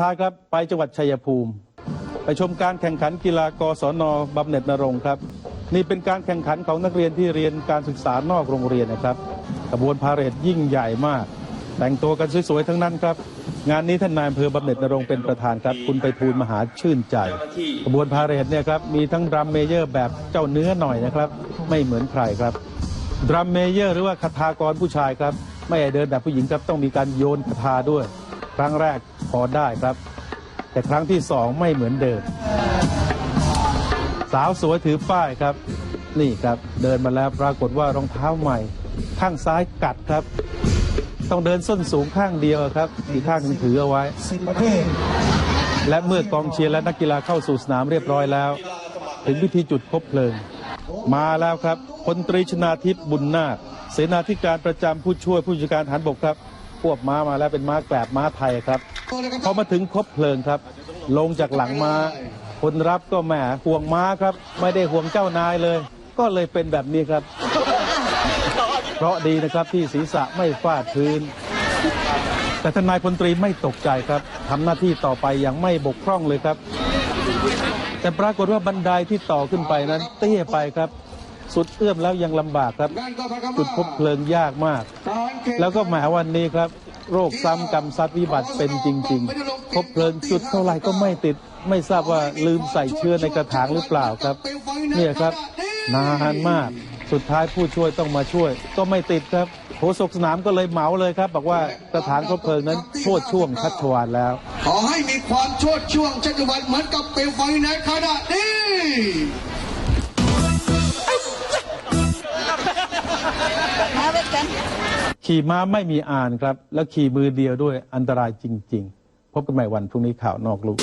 ท้ายครับไปจังหวัดชัยภูมิ ไปชมการแข่งขันกีฬากศนบำเหน็จนรงครับ นี่เป็นการแข่งขันของนักเรียนที่เรียนการศึกษานอกโรงเรียนนะครับขบวนพาเหรดยิ่งใหญ่มาก แต่งตัวกันสวยๆทั้งนั้นครับ งานนี้ท่านนายอำเภอบำเหน็จนรงเป็นประธานครับ คุณไปทูลมหาชื่นใจขบวนพาเหรดเนี่ยครับมีทั้งดรัมเมเยอร์แบบเจ้าเนื้อหน่อยนะครับ ไม่เหมือนใครครับดรัมเมเยอร์หรือว่าคาถากรผู้ชายครับ ไม่ให้เดินแบบผู้หญิงครับต้องมีการโยนคาถาด้วย ครั้งแรกพอได้ครับ แต่ครั้งที่สองไม่เหมือนเดิม สาวสวยถือป้ายครับ นี่ครับเดินมาแล้วปรากฏว่ารองเท้าใหม่ ข้างซ้ายกัดครับ ต้องเดินส้นสูงข้างเดียวครับอีกข้างหนึงถือเอาไว้ และเมื่อกองเชียร์และนักกีฬาเข้าสู่สนามเรียบร้อยแล้ว ถึงพิธีจุดพบเพลิง มาแล้วครับพลตรีชนาทิพย์บุญนาคเสนาธิการประจำผู้ช่วยผู้จัดการฐานบกครับ ควบม้ามาแล้วเป็นม้าแกลบม้าไทยครับพอมาถึงคบเพลิงครับ ลงจากหลังม้า คนรับก็แหมห่วงม้าครับ ไม่ได้ห่วงเจ้านายเลย ก็เลยเป็นแบบนี้ครับ เพราะดีนะครับที่ศีรษะไม่ฟาดพื้น แต่ทานนายพลตรีไม่ตกใจครับทำหน้าที่ต่อไปอย่างไม่บกพร่องเลยครับ แต่ปรากฏว่าบันไดที่ต่อขึ้นไปนั้น เตี้ยไปครับ สุดเอื้อมแล้วยังลำบากครับจุดพบเพลิงยากมาก แล้วก็แหมวันนี้ครับ โรคซ้ำกรรมซัดวิบัติเป็นจริง ๆ พบเพลิงจุดเท่าไหร่ก็ไม่ติด ไม่ทราบว่าลืมใส่เชื้อในกระถางหรือเปล่าครับ เนี่ยครับ นานมากสุดท้ายผู้ช่วยต้องมาช่วย ก็ไม่ติดครับโฆษกสนามก็เลยเหมาเลยครับ บอกว่ากระถางคบเพลิงนั้นโทษช่วงชัดชวานแล้ว ขอให้มีความโชดช่วงชัชวันเหมือนกับเปลวไฟในขณะนี้ ขี่ม้าไม่มีอ่านครับ แล้วขี่มือเดียวด้วยอันตรายจริง ๆ พบกันใหม่วันพรุ่งนี้ข่าวนอกลูก